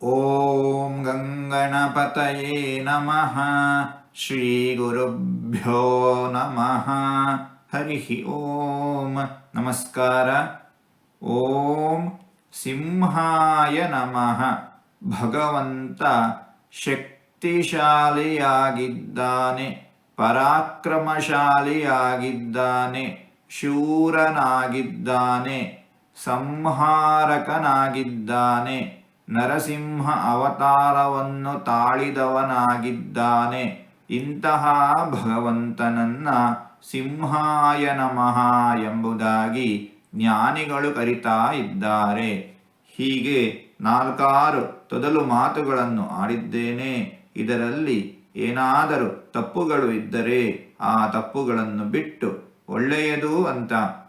ॐ गङ्गणपतये नमः ಶ್ರೀಗುರುಭ್ಯೋ ನಮಃ ಹರಿ ಓಂ ನಮಸ್ಕಾರ ಓಂ ಸಿಂಹಾಯ ನಮಃ ಭಗವಂತ ಶಕ್ತಿಶಾಲಿಯಾಗಿದ್ದಾನೆ ಪರಾಕ್ರಮಶಾಲಿಯಾಗಿದ್ದಾನೆ ಶೂರನಾಗಿದ್ದಾನೆ ಸಂಹಾರಕನಾಗಿದ್ದಾನೆ ನರಸಿಂಹ ಅವತಾರವನ್ನು ತಾಳಿದವನಾಗಿದ್ದಾನೆ. ಇಂತಹ ಭಗವಂತನನ್ನ ಸಿಂಹಾಯ ನಮಃ ಎಂಬುದಾಗಿ ಜ್ಞಾನಿಗಳು ಕರಿತಾ ಇದ್ದಾರೆ. ಹೀಗೆ ನಾಲ್ಕಾರು ತೊದಲು ಮಾತುಗಳನ್ನು ಆಡಿದ್ದೇನೆ. ಇದರಲ್ಲಿ ಏನಾದರೂ ತಪ್ಪುಗಳು ಇದ್ದರೆ ಆ ತಪ್ಪುಗಳನ್ನು ಬಿಟ್ಟು ಒಳ್ಳೆಯದು ಅಂತ